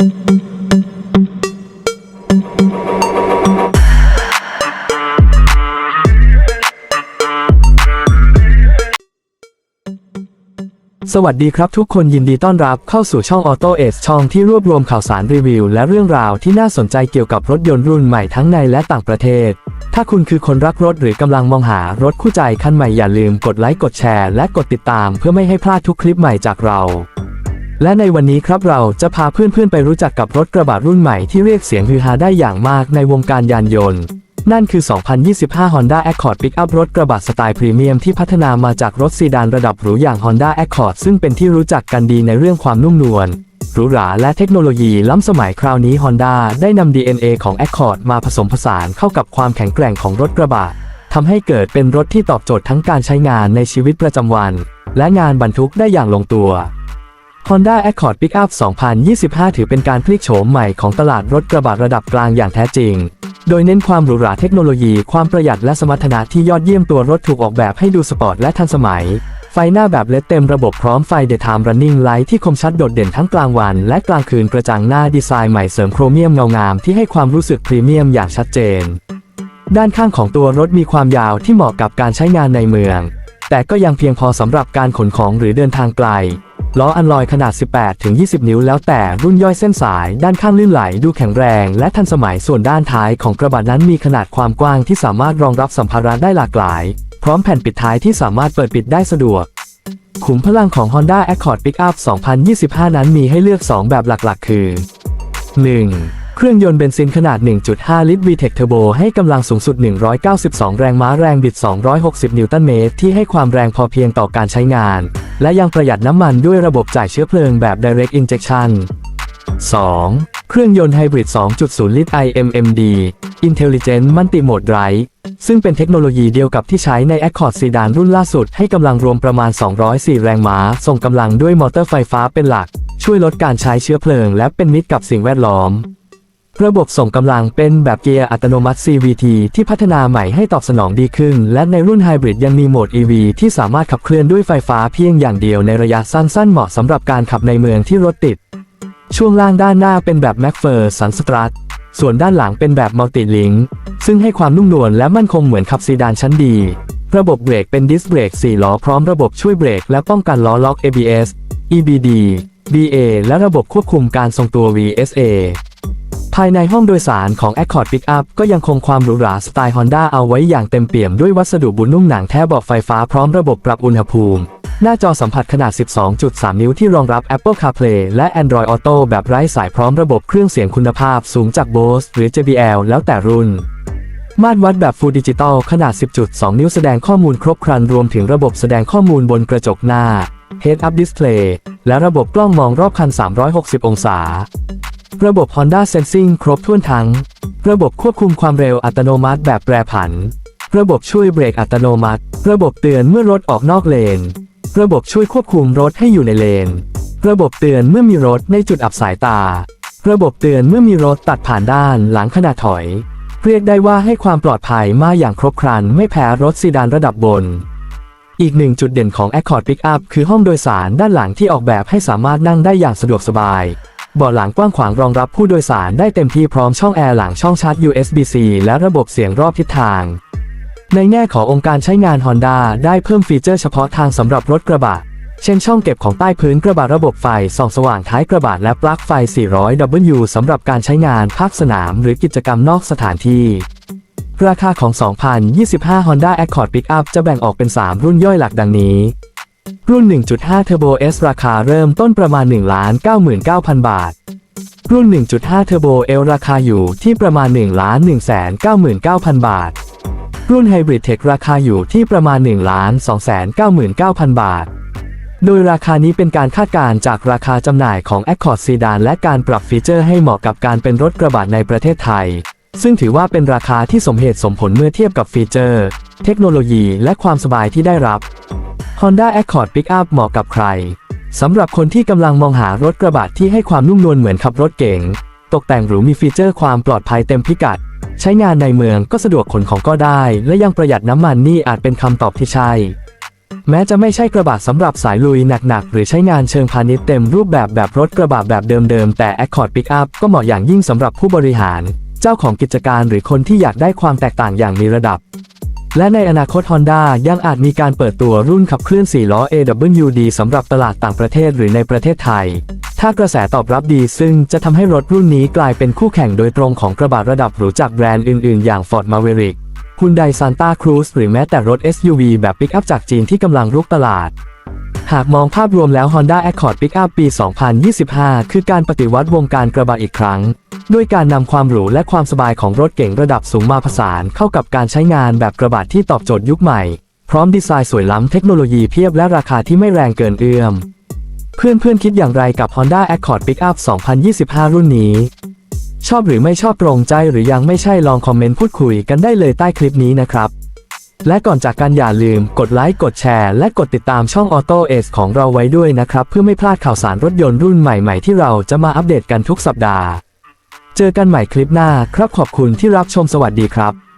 สวัสดีครับทุกคนยินดีต้อนรับเข้าสู่ช่อง Auto a อ e ช่องที่รวบรวมข่าวสารรีวิว และเรื่องราวที่น่าสนใจเกี่ยวกับรถยนต์รุ่นใหม่ทั้งในและต่างประเทศ ถ้าคุณคือคนรักรถหรือกำลังมองหารถคู่ใจคันใหม่อย่าลืมกดไลค์กดแชร์และกดติดตามเพื่อไม่ให้พลาดทุกคลิปใหม่จากเรา และในวันนี้ครับเราจะพาเพื่อนๆไปรู้จักกับรถกระบะรุ่นใหม่ที่เรียกเสียงฮือฮาได้อย่างมากในวงการยานยนต์ นั่นคือ 2025 Honda Accord Pickup รถกระบะสไตล์พรีเมียมที่พัฒนามาจากรถซีดานระดับหรูอย่าง Honda Accord ซึ่งเป็นที่รู้จักกันดีในเรื่องความนุ่มนวลหรูหราและเทคโนโลยีล้ำสมัยคราวนี้ Honda ได้นำ DNA ของ Accord มาผสมผสานเข้ากับความแข็งแกร่งของรถกระบะทำให้เกิดเป็นรถที่ตอบโจทย์ทั้งการใช้งานในชีวิตประจำวัน และงานบรรทุกได้อย่างลงตัว Honda Accord Pickup 2025 ถือเป็นการพลิกโฉมใหม่ของตลาดรถกระบะระดับกลางอย่างแท้จริง โดยเน้นความหรูหราเทคโนโลยี ความประหยัดและสมรรถนะที่ยอดเยี่ยมตัวรถถูกออกแบบให้ดูสปอร์ตและทันสมัย ไฟหน้าแบบเลดเต็มระบบพร้อมไฟ Daytime Running Light ที่คมชัดโดดเด่นทั้งกลางวัน และกลางคืนกระจังหน้าดีไซน์ใหม่เสริมโครเมียมเงางามที่ให้ความรู้สึกพรีเมียมอย่างชัดเจน ด้านข้างของตัวรถมีความยาวที่เหมาะกับการใช้งานในเมือง แต่ก็ยังเพียงพอสำหรับการขนของหรือเดินทางไกล ล้ออันลอยขนาด 18-20 นิ้วแล้วแต่รุ่นย่อยเส้นสายด้านข้างลื่นไหลดูแข็งแรง และทันสมัยส่วนด้านท้ายของกระบะนั้นมีขนาดความกว้างที่สามารถรองรับสัมภาระได้หลากหลาย พร้อมแผ่นปิดท้ายที่สามารถเปิดปิดได้สะดวก ขุมพลังของ Honda Accord Pickup 2025 นั้นมีให้เลือก 2 แบบหลักๆ คือ 1. เครื่องยนต์เบนซินขนาด 1.5 ลิตร VTEC Turbo ให้กำลังสูงสุด 192 แรงม้าแรงบิด 260 นิวตันเมตร ที่ให้ความแรงพอเพียงต่อการใช้งาน และยังประหยัดน้ำมันด้วยระบบจ่ายเชื้อเพลิงแบบ Direct Injection 2. เครื่องยนต์ไฮบริด 2.0 ลิตร IMMD Intelligent Multi Mode Drive ซึ่งเป็นเทคโนโลยีเดียวกับที่ใช้ใน Accord Sedan รุ่นล่าสุดให้กำลังรวมประมาณ 204 แรงม้า ส่งกำลังด้วยมอเตอร์ไฟฟ้าเป็นหลัก ช่วยลดการใช้เชื้อเพลิง และเป็นมิตรกับสิ่งแวดล้อม ระบบส่งกำลังเป็นแบบเกียร์อัตโนมัติ CVT ที่พัฒนาใหม่ให้ตอบสนองดีขึ้น และในรุ่นไฮบริดยังมีโหมด EV ที่สามารถขับเคลื่อนด้วยไฟฟ้าเพียงอย่างเดียวในระยะสั้นๆเหมาะสำหรับการขับในเมืองที่รถติด ช่วงล่างด้านหน้าเป็นแบบแม็กเฟอร์สันสตรัทส่วนด้านหลังเป็นแบบมัลติลิงซึ่งให้ความนุ่มนวลและมั่นคงเหมือนขับซีดานชั้นดี ระบบเบรกเป็นดิสเบรก4ล้อพร้อมระบบช่วยเบรกและป้องกันล้อล็อก ABS EBD BA และระบบควบคุมการทรงตัว VSA ายในห้องโดยสารของ Accord Pickup ก็ยังคงความหรูหราสไตล์ Honda เอาไว้อย่างเต็มเปี่ยมด้วยวัสดุบุนุ่มหนังแท้เบาะไฟฟ้าพร้อมระบบปรับอุณหภูมิ หน้าจอสัมผัสขนาด 12.3 นิ้วที่รองรับ Apple CarPlay และ Android Auto แบบไร้สายพร้อมระบบเครื่องเสียงคุณภาพสูงจาก Bose หรือ JBL แล้วแต่รุ่น มาตรวัดแบบ Full Digital ขนาด 10.2 นิ้วแสดงข้อมูลครบครันรวมถึงระบบแสดงข้อมูลบนกระจกหน้า Head Up Display และระบบกล้องมองรอบคัน 360 องศา ระบบ Honda Sensing ครบถ้วนทั้ง ระบบควบคุมความเร็วอัตโนมัติแบบแปรผัน ระบบช่วยเบรกอัตโนมัติ ระบบเตือนเมื่อรถออกนอกเลน ระบบช่วยควบคุมรถให้อยู่ในเลน ระบบเตือนเมื่อมีรถในจุดอับสายตา ระบบเตือนเมื่อมีรถตัดผ่านด้านหลังขณะถอย เรียกได้ว่าให้ความปลอดภัยมาอย่างครบครันไม่แพ้รถซีดานระดับบนอีกหนึ่งจุดเด่นของ Accord Pickup คือห้องโดยสารด้านหลังที่ออกแบบให้สามารถนั่งได้อย่างสะดวกสบาย เบาะหลังกว้างขวางรองรับผู้โดยสารได้เต็มที่พร้อมช่องแอร์หลังช่องชาร์จ USB-C และระบบเสียงรอบทิศทาง ในแง่ขององค์การใช้งาน Honda ได้เพิ่มฟีเจอร์เฉพาะทางสำหรับรถกระบะ เช่นช่องเก็บของใต้พื้นกระบะระบบไฟส่องสว่างท้ายกระบะและปลั๊กไฟ 400W สำหรับการใช้งานภาคสนามหรือกิจกรรมนอกสถานที่ราคาของ 2025 Honda Accord Pickup จะแบ่งออกเป็น 3 รุ่นย่อยหลักดังนี้ รุ่น 1.5 Turbo S ราคาเริ่มต้นประมาณ 1,99,000 บาท รุ่น 1.5 Turbo L ราคาอยู่ที่ประมาณ 1,199,000 บาท รุ่น Hybrid Tech ราคาอยู่ที่ประมาณ 1,299,000 บาท โดยราคานี้เป็นการคาดการณ์จากราคาจำหน่ายของ Accord Sedan และการปรับฟีเจอร์ให้เหมาะกับการเป็นรถกระบะในประเทศไทย ซึ่งถือว่าเป็นราคาที่สมเหตุสมผลเมื่อเทียบกับฟีเจอร์ เทคโนโลยี และความสบายที่ได้รับ Honda Accord Pickup เหมาะกับใคร สำหรับคนที่กำลังมองหารถกระบะที่ให้ความนุ่มนวลเหมือนขับรถเก๋ง ตกแต่งหรูมีฟีเจอร์ความปลอดภัยเต็มพิกัด ใช้งานในเมืองก็สะดวกขนของก็ได้ และยังประหยัดน้ำมันนี่อาจเป็นคำตอบที่ใช่ แม้จะไม่ใช่กระบะสำหรับสายลุยหนักๆ หรือใช้งานเชิงพาณิชย์เต็มรูปแบบแบบรถกระบะแบบเดิมๆ แต่ Accord Pickup ก็เหมาะอย่างยิ่งสำหรับผู้บริหาร เจ้าของกิจการหรือคนที่อยากได้ความแตกต่างอย่างมีระดับ และในอนาคต Honda ยังอาจมีการเปิดตัวรุ่นขับเคลื่อน 4 ล้อ AWD สำหรับตลาดต่างประเทศหรือในประเทศไทย ถ้ากระแสตอบรับดีซึ่งจะทำให้รถรุ่นนี้กลายเป็นคู่แข่งโดยตรงของกระบะระดับหรูจากแบรนด์อื่น ๆ อย่าง Ford Maverick Hyundai Santa Cruz หรือแม้แต่รถ SUV แบบปิกอัพจากจีนที่กำลังรุกตลาด หากมองภาพรวมแล้ว Honda Accord Pickup ปี 2025 คือการปฏิวัติวงการกระบะอีกครั้ง ด้วยการนำความหรูและความสบายของรถเก๋งระดับสูงมาผสานเข้ากับการใช้งานแบบกระบะที่ตอบโจทย์ยุคใหม่ พร้อมดีไซน์สวยล้ำเทคโนโลยีเพียบและราคาที่ไม่แรงเกินเอื้อม เพื่อนๆคิดอย่างไรกับ Honda Accord Pickup 2025 รุ่นนี้ ชอบหรือไม่ชอบตรงใจหรือยังไม่ใช่ลองคอมเมนต์พูดคุยกันได้เลยใต้คลิปนี้นะครับ และก่อนจากกันอย่าลืมกดไลค์กดแชร์ และกดติดตามช่อง Auto Ace ของเราไว้ด้วยนะครับ เพื่อไม่พลาดข่าวสารรถยนต์รุ่นใหม่ๆ ที่เราจะมาอัปเดตกันทุกสัปดาห์ เจอกันใหม่คลิปหน้าครับขอบคุณที่รับชมสวัสดีครับ